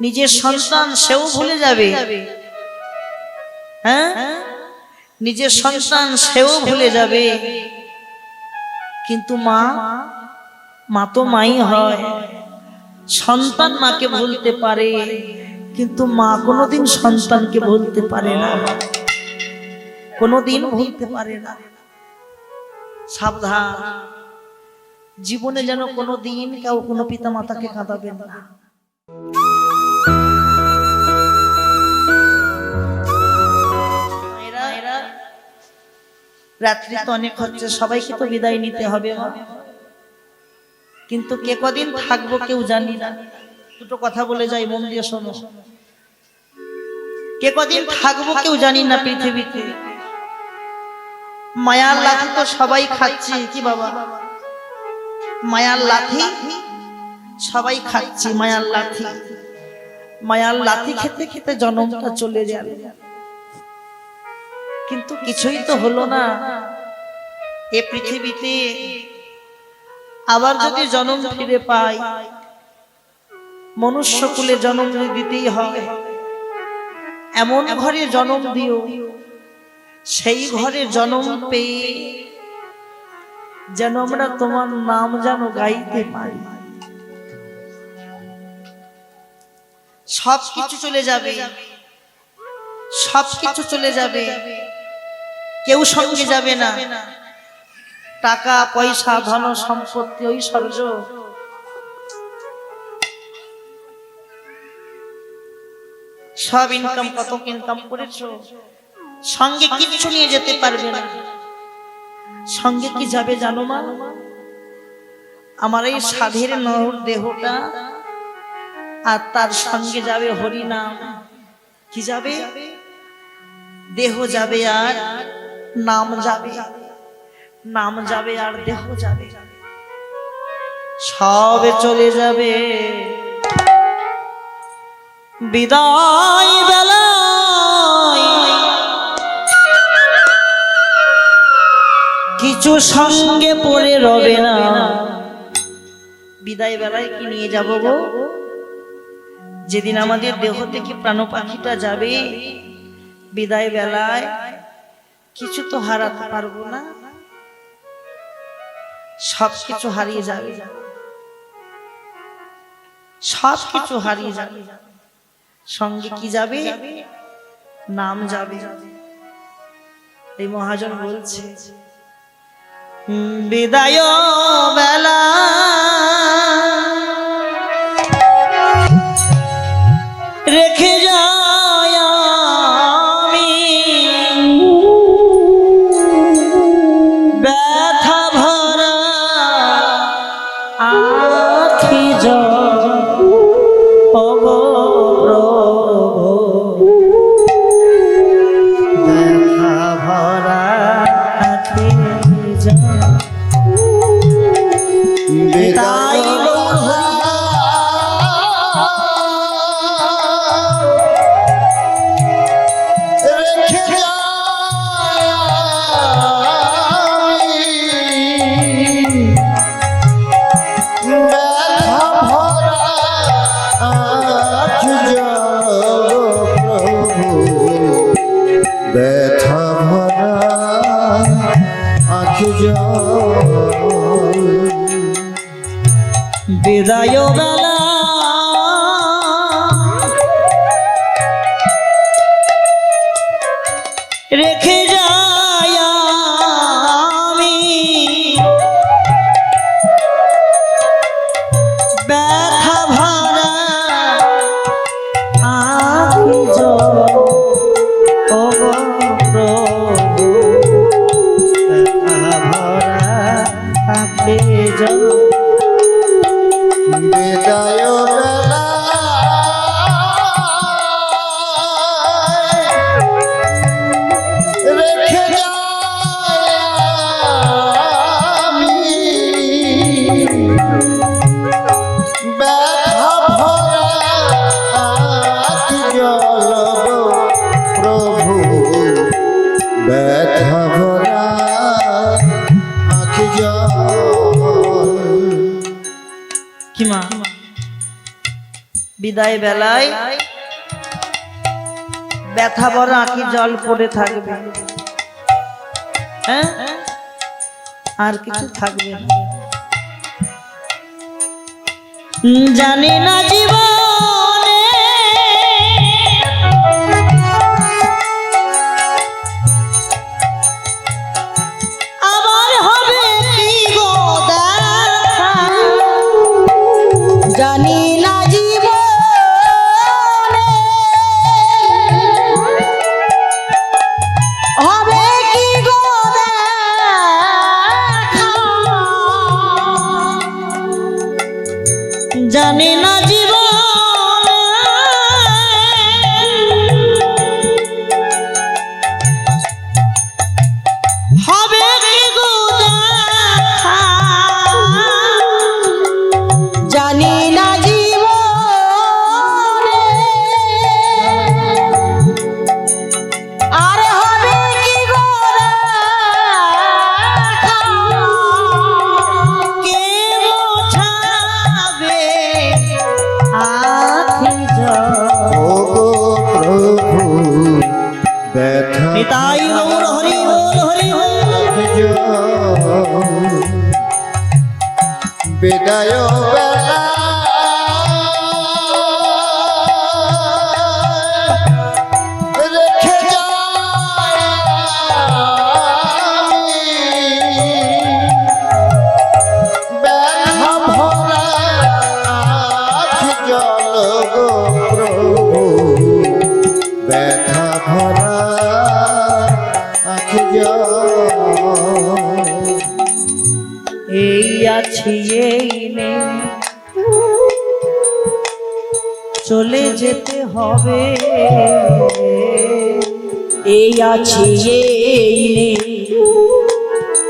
নিজের সন্তান সেও ভুলে যাবে। হ্যাঁ? নিজের সন্তান সেও ভুলে যাবে। কিন্তু মা মা তো মাই হয়। সন্তান মাকে ভুলতে পারে। কিন্তু মা কোনোদিন সন্তানকে ভুলতে পারে না। কোনোদিন ভুলতে পারে না। সাবধান। জীবনে যেন কোনো দিন কেউ কোনো পিতা মাতাকে কাঁদাবেন না। রাত্রি তো অনেক হচ্ছে, সবাইকে তো বিদায় নিতে হবে। কিন্তু কে কদিন থাকব কেউ জানি না। দুটো কথা বলে যাই, মন দিয়ে শোনো। কে কদিন থাকব কেউ জানি না পৃথিবীতে। মায়ার লাথি তো সবাই খাচ্ছে, কি বাবা? মায়ার লাথি সবাই খাচ্ছি, মায়ার লাথি মায়ার লাথি খেতে খেতে জনমটা চলে যাবে কিন্তু কিছুই তো হলো না। এ পৃথিবীতে আবার যদি জন্ম ফিরে পাই মনুষ্য কুলে জন্ম দিতেই হয়। এমন ঘরে জন্ম দিও সেই ঘরে জন্ম পেয়ে যেন আমরা তোমার নাম যেন গাইতে পারি। সব কিছু চলে যাবে। সব কিছু চলে যাবে। কেউ সঙ্গে যাবে না। টাকা, পয়সা, ধন, সম্পত্তি, ঐশ্বর্য। সব ইনকাম কত ইনকাম করেছ? সঙ্গে কিচ্ছু নিয়ে যেতে পারবে না। সঙ্গে কি যাবে জানো মা? আমার এই সাধের নর দেহটা আর তার সঙ্গে যাবে হরিনাম। কি যাবে? দেহ যাবে আর নাম যাবে। নাম যাবে আর দেহ যাবে। সব চলে যাবে। বিদায় বেলায় কিছু সঙ্গে পড়ে রবে না। বিদায় বেলায় কি নিয়ে যাব গো? যেদিন আমাদের দেহ থেকে প্রাণ পাখিটা যাবে বিদায় বেলায় কিছু তো হারাতে পারব না। সব কিছু হারিয়ে যাবে। সব কিছু হারিয়ে যাবে। সঙ্গে কি যাবে? নাম যাবে। এই মহাজন বলছে বিদায় বেলা বিদায় বেলা। ব্যথা কিমা বিদায় বেলায় ব্যথা বড় আঁকি জল পড়ে থাকবে। হ্যাঁ? আর কিছু থাকবে না। জানি না জীবন চলে যেতে হবে। এই আছি এই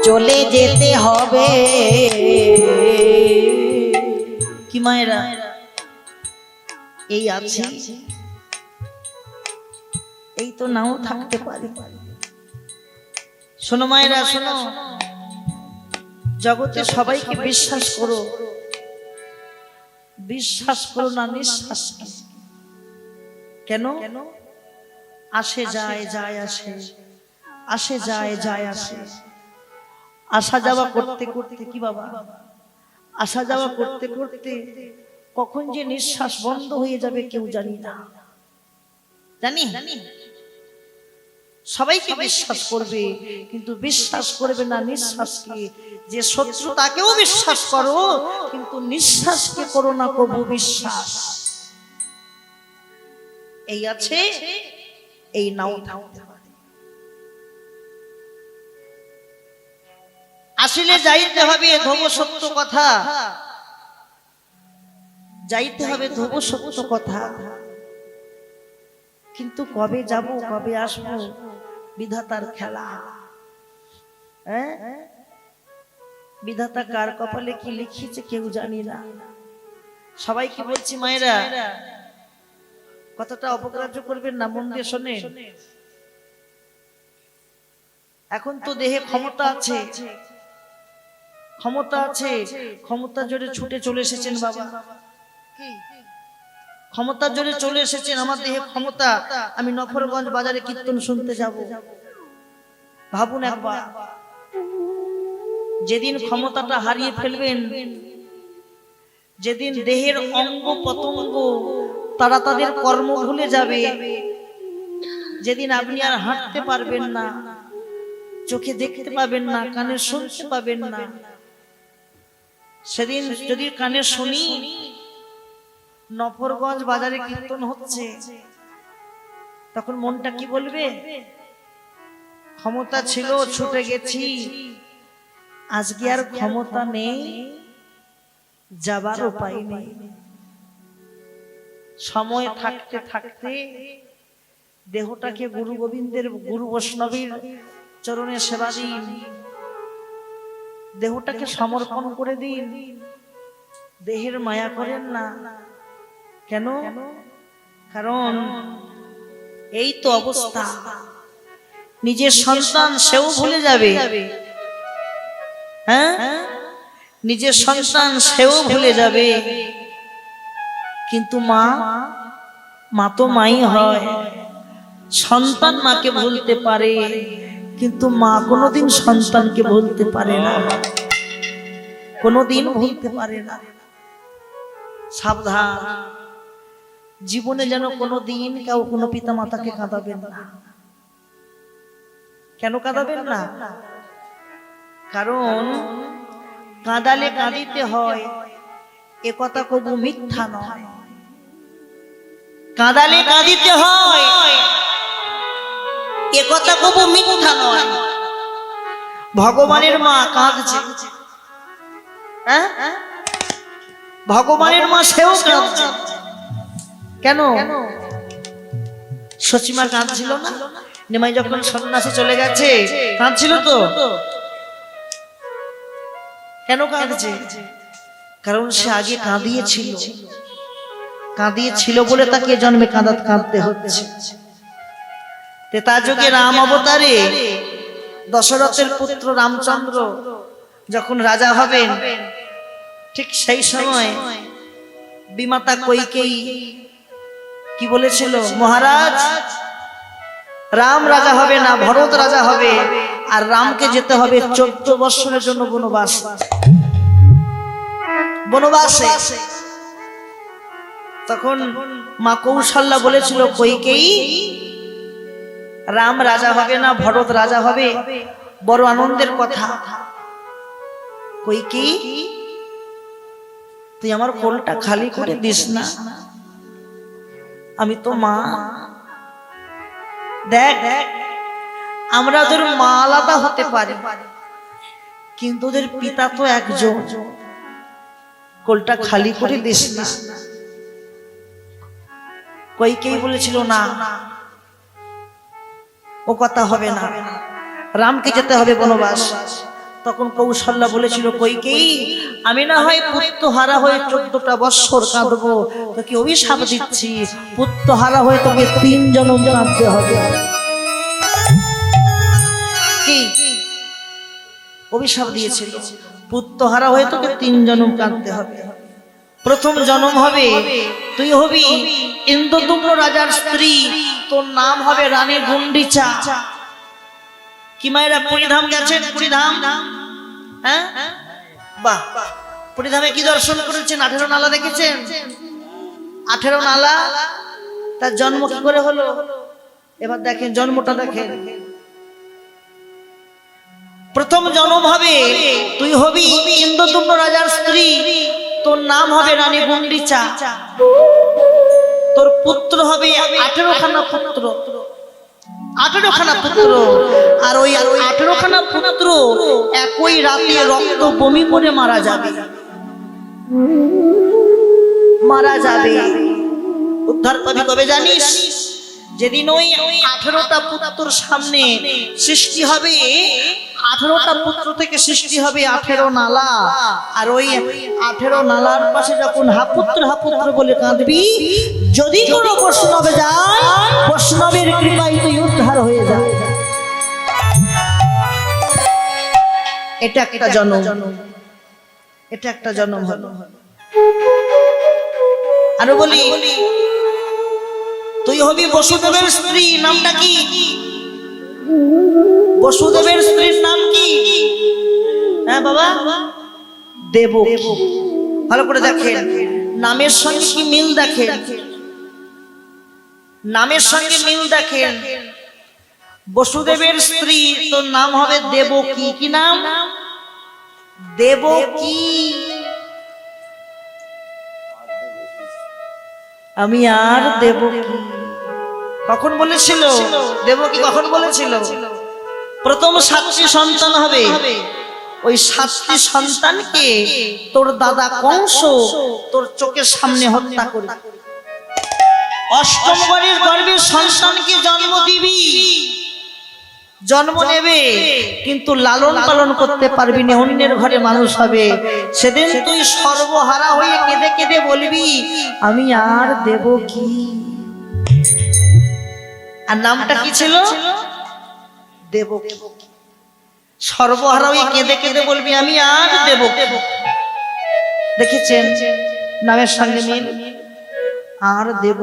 চলে যেতে হবে। কি মায়েরা? এই আছে। এই তো নাও থাকতে পারে। শোনো মায়েরা, শোনো। জগতে সবাইকে বিশ্বাস করো। বিশ্বাস করো না, নিঃশ্বাস কেন? আসে যায় যায় আসে। আসে। যায় যায় আসে। আসা। যাওয়া করতে করতে কি বাবা? আসা যাওয়া করতে করতে কখন যে নিঃশ্বাস বন্ধ হয়ে যাবে কেউ জানি না। জানি সবাইকে বিশ্বাস করবে কিন্তু বিশ্বাস করবে না নিঃশ্বাসকে যে শত্রু তাকেও বিশ্বাস করো কিন্তু নিঃশ্বাসকে করো না কবু বিশ্বাস। এই আছে এই নাও থাকতে পারে আসলে যাইতে হবে ধব সত্য কথা। যাইতে হবে ধব সত্য কথা। কিন্তু কবে যাব কবে আসব? বিধাতার খেলা। হ্যাঁ? বিধাতা কার কপালে কি লিখিয়েছে কেউ জানি না। সবাইকে বলছি মায়েরা? কথাটা অপগ্রাহ্য করবেন না মন দিয়ে শোনে এখন তো দেহে ক্ষমতা আছে। ক্ষমতা আছে। ক্ষমতা জোরে ছুটে চলে এসেছেন বাবা। ক্ষমতার জোরে চলে এসেছেন আমার দেহে ক্ষমতা। আমি নফরগঞ্জ বাজারে কীর্তন শুনতে যাব। ভাবুন একবার। যেদিন ক্ষমতাটা হারিয়ে ফেলবেন যেদিন দেহের অঙ্গ পতঙ্গ তারা তাদের কর্ম ভুলে যাবে। যেদিন আপনি আর হাঁটতে পারবেন না, চোখে দেখতে পাবেন না, কানে শুনতে পাবেন না। সেদিন যদি কানে শুনি, নফরগঞ্জ বাজারে কীর্তন হচ্ছে, তখন মনটা কি বলবে? ক্ষমতা ছিল, ছুটে গেছি। আজকে আর ক্ষমতা নেই, যাবার উপায় নেই। সময় থাকতে থাকতে দেহটাকে গুরু গোবিন্দের গুরু বৈষ্ণবীর চরণে সেবা দিন। দেহটাকে সমর্পণ করে দিন। দেহের মায়া করেন না। কেন? কারণ এই তো অবস্থা। নিজের সন্তান সেও ভুলে যাবে। হ্যাঁ? নিজের সন্তান সেও ভুলে যাবে। কিন্তু মা মা তো মাই হয়। সন্তান মাকে ভুলতে পারে কিন্তু মা কোনোদিন সন্তানকে ভুলতে পারে না। কোনোদিন ভুলতে পারে না। সাবধান। জীবনে যেন কোনো দিন কেউ কোনো পিতা মাতাকে কাঁদাবেন না। কেন কাঁদাবেন না? কারণ কাঁদালে কাঁদিতে হয়। এ কথা কবু মিথ্যা নয়। কাঁদালে কাঁদিতে হয়। এ কথা কবু মিথ্যা নয়। ভগবানের মা কাঁদছে। হ্যাঁ? ভগবানের মা সেও কাঁদছে। কেন? সচিমা কাঁদছিল না? নিমাই যখন সন্ন্যাসে চলে গেছে, কাঁদছিল তো? কেন কাঁদছে? কারণ সে আগে কাঁদিয়েছিল। কাঁদিয়েছিল। বলে তাকে জন্মে কাঁদাত কাঁদতে হচ্ছে। যুগে রাম অবতারে দশরথের পুত্র রামচন্দ্র যখন রাজা হবেন ঠিক সেই সময় বিমাতা কৈকেয়ী কি বলেছিল? মহারাজ রাম রাজা হবে না ভরত রাজা হবে আর রামকে যেতে হবে চোদ্দ বৎসরের জন্য বনবাস। বনবাসে। তখন মা কৌশল্যা বলেছিল কৈকেয়ী রাম রাজা হবে না ভরত রাজা হবে? বড় আনন্দের কথা। কৈকেয়ী তুই আমার কোলটা খালি করে দিস না। আমি তো মা। দেখ আমরা ওদের মা আলাদা হতে পারি। কিন্তু ওদের পিতা তো একজন। কোলটা খালি করে দিস না। কইকেই বলেছিল না। ও কথা হবে না। রামকে যেতে হবে বনবাস। তখন কৌশল্যা বলেছিল কইকেই আমি না হয় পুত্র হারা হয়ে চোদ্দটা বৎসর কাঁদবো। তোকে অভিশাপ দিচ্ছি। পুত্র হারা হয়ে তোকে তিন জনম কাঁদতে হবে। কি? অভিশাপ দিয়েছিল। পুত্র হারা হয়ে তোকে তিন জনম কাঁদতে হবে। প্রথম জন্ম হবে, তুই হবি ইন্দ্রদুম্ন রাজার স্ত্রী, তোর নাম হবে রানী গুন্ডিচা। কি মায়েরা, পুরীধাম গেছেন? পুরীধাম? হ্যাঁ? বাহ, পুরীধামে কি দর্শন করেছেন? আঠেরো নালা দেখেছেন? আঠেরো নালা? তার জন্ম কি করে হলো? এবার দেখেন, জন্মটা দেখেন। প্রথম জন্ম হবে তুই হবি ইন্দ্রদুম্ন রাজার স্ত্রী। তোর নাম হবে রানী গুন্ডিচা। তোর পুত্র হবে আঠেরো খানা পুত্র পুত্র। আর ওই পুত্র একই রাতে রক্ত বমি করে মারা যাবে। মারা যাবে। উদ্ধার কবে জানিস? যেদিন ওই আঠেরোটা পুত্র সামনে সৃষ্টি হবে আঠেরোটা পুত্র থেকে সৃষ্টি হবে আঠেরো নালা। আর ওই আঠেরো নালার পাশে যখন হাপুত্র হাপুত্র বলে কাঁদবি, যদি কোনো বৈষ্ণবে যায়, বৈষ্ণবের কৃপায় তুই উদ্ধার হয়ে যায় এটা একটা জন্ম। এটা একটা জন্ম হলো। আরও বলি, তুই হবি বসুদেবের স্ত্রী, নামটা কি? বসুদেবের স্ত্রীর নাম কি? হ্যাঁ বাবা? দেব ভালো করে দেখেন। নামের সঙ্গে কি মিল দেখেন? নামের সঙ্গে মিল দেখেন। বসুদেবের স্ত্রী তোর নাম হবে দেবকী। কি কি নাম? দেবকী। আমি আর দেবকী। কখন বলেছিল? দেবকী কখন বলেছিল? প্রথম সাতটি সন্তান হবে। ওই সাতটি সন্তানকে তোর দাদা কংস তোর চোখের সামনে হত্যা করে অষ্টম বাড়ির গর্ভের সন্তানকে জন্ম দিবি। জন্ম নেবে, কিন্তু লালন পালন করতে পারবি না, অন্যের ঘরে মানুষ হবে। সেদিন তুই সর্বহারা হয়ে কেঁদে কেঁদে বলবি, আমি আর দেব কি? আর নামটা কি ছিল? দেব সর্বহারা হয়ে কেঁদে কেঁদে বলবি আমি আর দেব দেখেছেন? নামের সঙ্গে মিল? আর দেব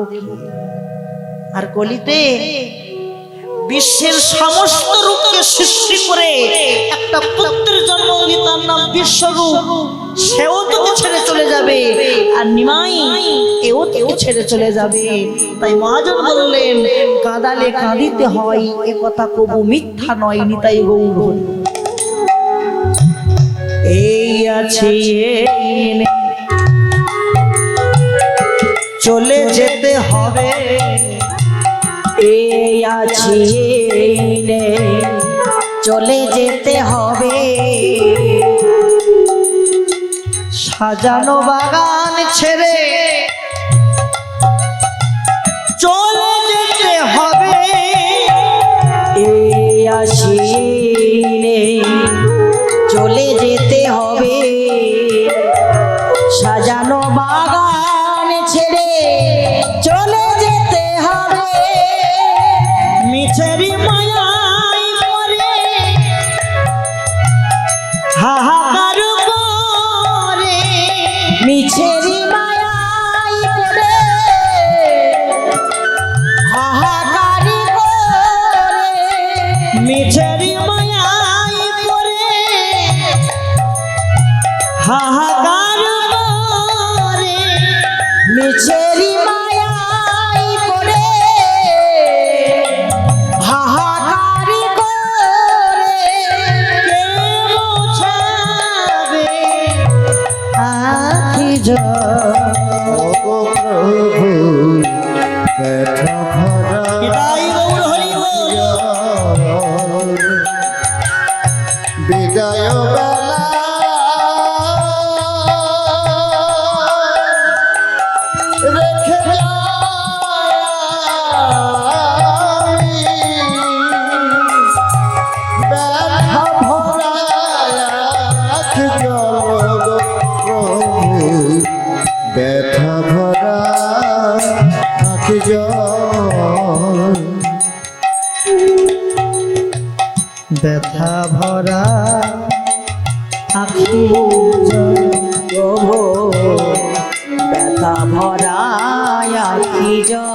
আর কলিতে বিশ্বের সমস্ত রূপকে সৃষ্টি করে একটা পুত্রের জন্ম তার নাম বিশ্বরূপ। সেও তোকে ছেড়ে চলে যাবে আর নিমাই, এও তোকে ছেড়ে চলে যাবে। তাই মহাজন বললেন, কাঁদালে কাঁদিতে হয়, এ কথা কবু মিথ্যা নয়, নিতাই গৌর এই আছে চলে যেতে হবে। এই আছি চলে যেতে হবে। সাজানো বাগান ছেড়ে চলে যেতে হবে। আছি চলে যেতে হবে। সাজানো বাগান ছেড়ে মিছেরি ব্যথা ভরা আখি প্রভু। ব্যথা ভরা আখি জল